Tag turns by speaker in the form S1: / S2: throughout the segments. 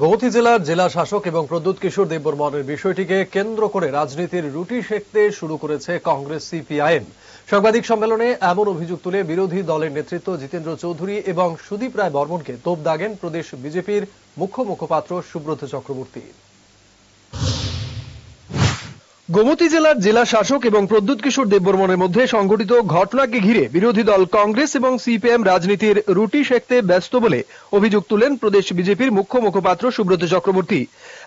S1: গৌহাটি জেলার জেলা শাসক এবং প্রদ্যুৎ কিশোর দেববর্মনের বিষয়টিকে কেন্দ্র করে রাজনীতির রুটি সেঁকতে শুরু করেছে কংগ্রেস সিপিআইএম। সাংবাদিক সম্মেলনে এমন অভিযোগ তুলে বিরোধী দলের নেতৃত্ব জিতেন্দ্র চৌধুরী এবং সুদীপ রায় বর্মনকে তোপ দাগেন প্রদেশ বিজেপির মুখ্য মুখপাত্র সুব্রত চক্রবর্তী। গোমতী জেলার জেলা শাসক এবং প্রদ্যুৎ কিশোর দেববর্মনের মধ্যে সংঘটিত ঘটনাকে ঘিরে বিরোধী দল কংগ্রেস এবং সিপিএম রাজনীতির রুটি সেঁকতে ব্যস্ত বলে অভিযোগ তুলেন প্রদেশ বিজেপির মুখ্য মুখপাত্র সুব্রত চক্রবর্তী।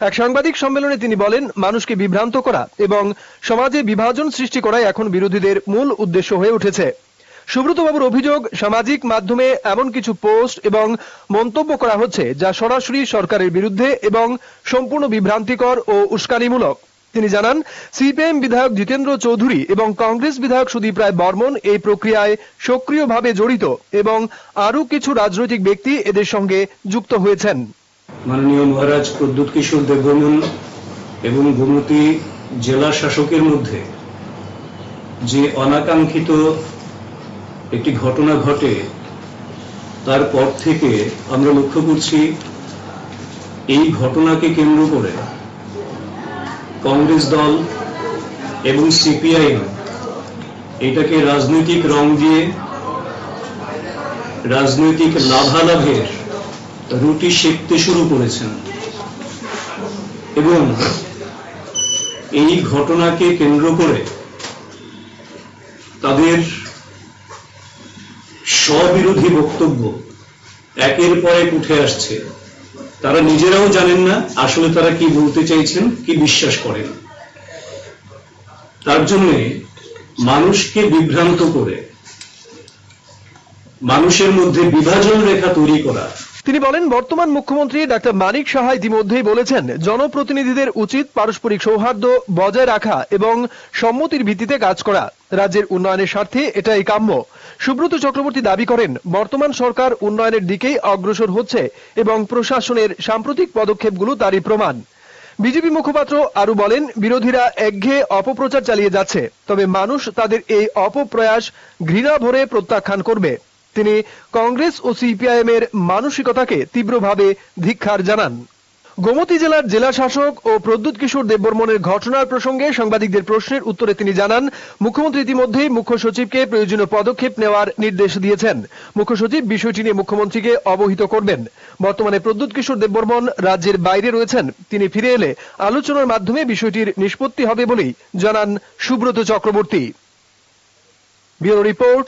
S1: এক সাংবাদিক সম্মেলনে তিনি বলেন, মানুষকে বিভ্রান্ত করা এবং সমাজে বিভাজন সৃষ্টি করাই এখন বিরোধীদের মূল উদ্দেশ্য হয়ে উঠেছে। সুব্রতবাবুর অভিযোগ, সামাজিক মাধ্যমে এমন কিছু পোস্ট এবং মন্তব্য করা হচ্ছে যা সরাসরি সরকারের বিরুদ্ধে এবং সম্পূর্ণ বিভ্রান্তিকর ও উস্কানিমূলক। তিনি জানান, সিপিএম বিধায়ক জিতেন্দ্র চৌধুরী এবং কংগ্রেস বিধায়ক সুদীপ রায় বর্মন এই প্রক্রিয়ায় সক্রিয়ভাবে জড়িত এবং আরও কিছু রাজনৈতিক ব্যক্তি এদের সঙ্গে যুক্ত হয়েছেন।
S2: মাননীয় মহারাজ প্রদ্যুৎ কিশোর দেববর্মন এবং গোমতী জেলা শাসকের মধ্যে যে অনাকাঙ্ক্ষিত একটি ঘটনা ঘটে তারপর থেকে আমরা লক্ষ্য করছি, এই ঘটনাকে কেন্দ্র করে কংগ্রেস দল এবং সিপিআইএম এটাকে রাজনৈতিক রং দিয়ে, রাজনৈতিক লাভালাভের রুটি সেঁকতে শুরু করেছেন। এবং এই ঘটনাকে কেন্দ্র করে তাদের স্ববিরোধী বক্তব্য একের পর উঠে আসছে। তারা নিজেরাও জানেন না আসলে তারা কি বলতে চাইছেন, কি বিশ্বাস করেন। তার জন্য মানুষকে বিভ্রান্ত করে, মানুষের মধ্যে বিভাজন রেখা তৈরি করা
S1: তিনি বলেন, বর্তমান মুখ্যমন্ত্রী ডাক্তার মানিক সাহা ইতিমধ্যেই বলেছেন, জনপ্রতিনিধিদের উচিত পারস্পরিক সৌহার্দ্য বজায় রাখা এবং সম্মতির ভিত্তিতে কাজ করা। রাজ্যের উন্নয়নের স্বার্থে এটাই কাম্য। সুব্রত চক্রবর্তী দাবি করেন, বর্তমান সরকার উন্নয়নের দিকেই অগ্রসর হচ্ছে এবং প্রশাসনের সাম্প্রতিক পদক্ষেপগুলো তারই প্রমাণ। বিজেপি মুখপাত্র আরও বলেন, বিরোধীরা একঘেয়ে অপপ্রচার চালিয়ে যাচ্ছে, তবে মানুষ তাদের এই অপপ্রয়াস ঘৃণা ভরে প্রত্যাখ্যান করবে। তিনি কংগ্রেস ও সিপিআইএম এর মানসিকতাকে তীব্রভাবে ধিক্কার জানান। গোমতী জেলার জেলা শাসক ও প্রদ্যুৎ কিশোর দেববর্মনের ঘটনার প্রসঙ্গে সাংবাদিকদের প্রশ্নের উত্তরে তিনি জানান, মুখ্যমন্ত্রী ইতিমধ্যেই মুখ্য সচিবকে প্রয়োজনীয় পদক্ষেপ নেওয়ার নির্দেশ দিয়েছেন। মুখ্য সচিব বিষয়টি নিয়ে মুখ্যমন্ত্রীকে অবহিত করবেন। বর্তমানে প্রদ্যুৎ কিশোর দেববর্মন রাজ্যের বাইরে রয়েছেন। তিনি ফিরে এলে আলোচনার মাধ্যমে বিষয়টির নিষ্পত্তি হবে বলেই জানান Subrata Chakraborty. Report